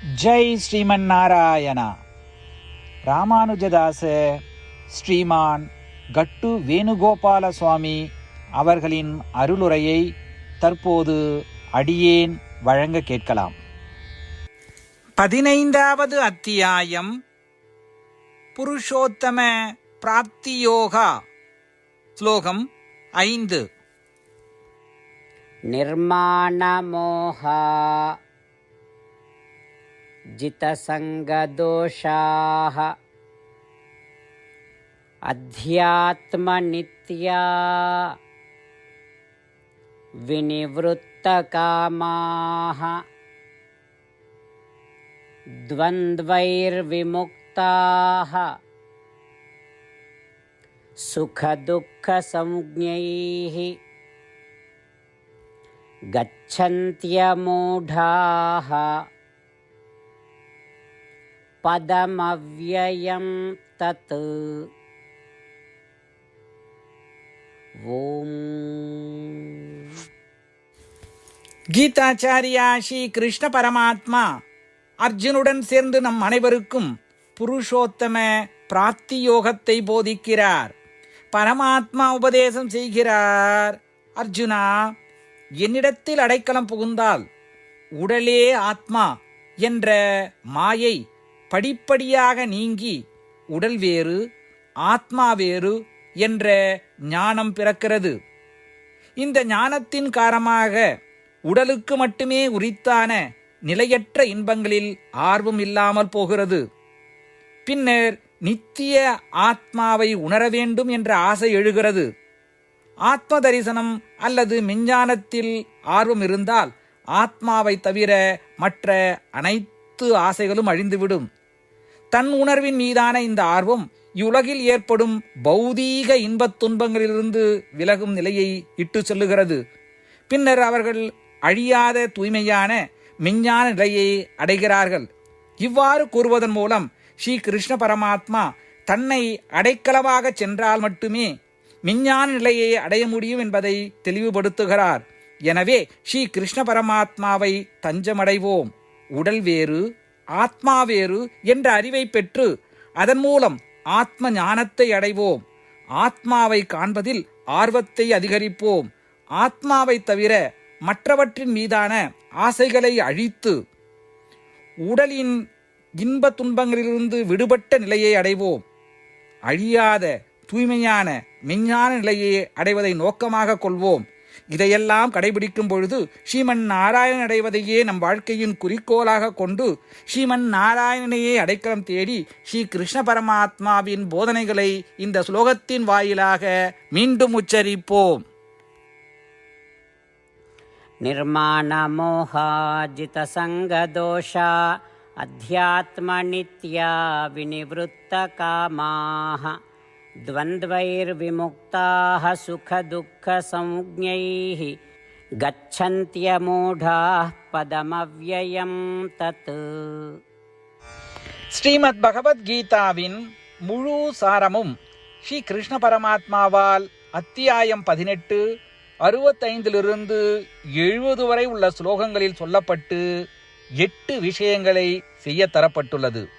ஜெய் ஸ்ரீமன் நாராயணா. ராமானுஜதாச ஸ்ரீமான் கட்டு வேணுகோபால சுவாமி அவர்களின் அருளுரையை தற்போது அடியேன் வழங்க கேட்கலாம். பதினைந்தாவது அத்தியாயம் புருஷோத்தம பிராப்தியோகா ஸ்லோகம் ஐந்து. நிர்மாணமோகா जितसङ्गदोषाः अध्यात्मनित्या विनिवृत्तकामाः। द्वन्द्वैर्विमुक्ताः। सुखदुःखसंज्ञैः। गच्छन्त्यमूढाः पदमव्ययं तत् ॐ கீதாச்சாரியா ஸ்ரீ கிருஷ்ண பரமாத்மா அர்ஜுனுடன் சேர்ந்து நம் அனைவருக்கும் புருஷோத்தம பிராப்தி யோகத்தை போதிக்கிறார் பரமாத்மா உபதேசம் செய்கிறார் அர்ஜுனா என்னிடத்தில் அடைக்கலம் புகுந்தால் உடலே ஆத்மா என்ற மாயை படிப்படியாக நீங்கி உடல் வேறு ஆத்மா வேறு என்ற ஞானம் பிறக்கிறது. இந்த ஞானத்தின் காரணமாக உடலுக்கு மட்டுமே உரித்தான நிலையற்ற இன்பங்களில் ஆர்வம் இல்லாமல் போகிறது. பின்னர் நித்திய ஆத்மாவை உணர வேண்டும் என்ற ஆசை எழுகிறது. ஆத்ம தரிசனம் அல்லது மெஞ்ஞானத்தில் ஆர்வம் இருந்தால் ஆத்மாவை தவிர மற்ற அனைத்து ஆசைகளும் அழிந்துவிடும். தன் உணர்வின் மீதான இந்த ஆர்வம் இவ்வுலகில் ஏற்படும் பௌதீக இன்பத் துன்பங்களிலிருந்து விலகும் நிலையை இட்டு செல்லுகிறது. பின்னர் அவர்கள் அழியாத தூய்மையான மெஞ்ஞான நிலையை அடைகிறார்கள். இவ்வாறு கூறுவதன் மூலம் ஸ்ரீ கிருஷ்ண பரமாத்மா தன்னை அடைக்கலமாக சென்றால் மட்டுமே விஞ்ஞான நிலையை அடைய முடியும் என்பதை தெளிவுபடுத்துகிறார். எனவே ஸ்ரீ கிருஷ்ண பரமாத்மாவை தஞ்சமடைவோம். உடல் வேறு ஆத்மா வேறு என்ற அறிவை பெற்று அதன் மூலம் ஆத்ம ஞானத்தை அடைவோம். ஆத்மாவை காண்பதில் ஆர்வத்தை அதிகரிப்போம். ஆத்மாவை தவிர மற்றவற்றின் மீதான ஆசைகளை அழித்து உடலின் இன்ப துன்பங்களிலிருந்து விடுபட்ட நிலையை அடைவோம். அழியாத தூய்மையான மெஞ்ஞான நிலையை அடைவதை நோக்கமாக கொள்வோம். இதையெல்லாம் கடைபிடிக்கும் பொழுது ஸ்ரீமன் நாராயணன் அடைவதையே நம் வாழ்க்கையின் குறிக்கோளாக கொண்டு ஸ்ரீமன் நாராயணனையே அடைக்கலம் தேடி ஸ்ரீ கிருஷ்ண பரமாத்மாவின் போதனைகளை இந்த ஸ்லோகத்தின் வாயிலாக மீண்டும் உச்சரிப்போம் निर्माणमोहाजितसङ्गदोषा अध्यात्मनित्या विनिवृत्तकामाः द्वन्द्वैर्विमुक्ताः सुखदुःखसंज्ञैः गच्छन्त्यमूढाः पदमव्ययं तत् ஸ்ரீமத் பகவத்கீதாவின் முழு சாரமும் ஸ்ரீ கிருஷ்ண பரமாத்மாவால் அத்தியாயம் பதினெட்டு அறுபத்தைந்திலிருந்து எழுபது வரை உள்ள ஸ்லோகங்களில் சொல்லப்பட்டு எட்டு விஷயங்களை செய்ய தரப்பட்டுள்ளது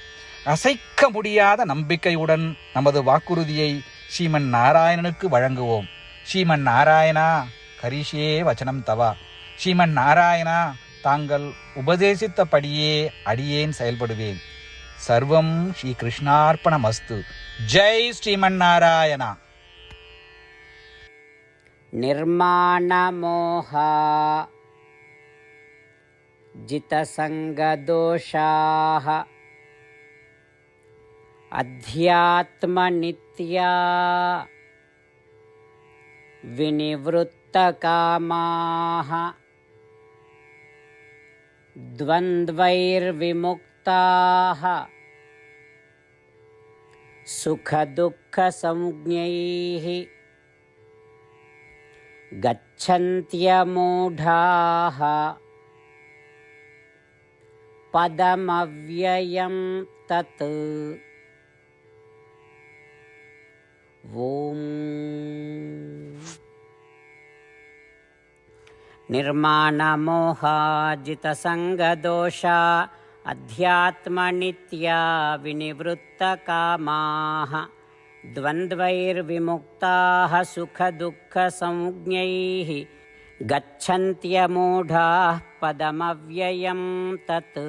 அசைக்க முடியாத நம்பிக்கையுடன் நமது வாக்குறுதியை ஸ்ரீமன் நாராயணனுக்கு வழங்குவோம் ஸ்ரீமன் நாராயணா கரிஷே வச்சனம் தவா ஸ்ரீமன் நாராயணா தாங்கள் உபதேசித்தபடியே அடியேன் செயல்படுவேன் சர்வம் ஸ்ரீ கிருஷ்ணார்ப்பணமஸ்து ஜெய் ஸ்ரீமன் நாராயணா निर्माणमोहा जितसङ्गदोषाः अध्यात्मनित्या विनिवृत्तकामाः द्वन्द्वैर्विमुक्ताः सुखदुःखसंज्ञैः गच्छन्त्यमूढाः पदमव्ययं तत् ఓం. నిర్మాణమోహాజితసంగదోష అధ్యాత్మనిత్యా వినివృత్తకామా ద్వంద్వైర్విముక్తా సుఖదుఃఖసంజ్ఞై గచ్చంత్యమూఢా పదమవ్యయం తత్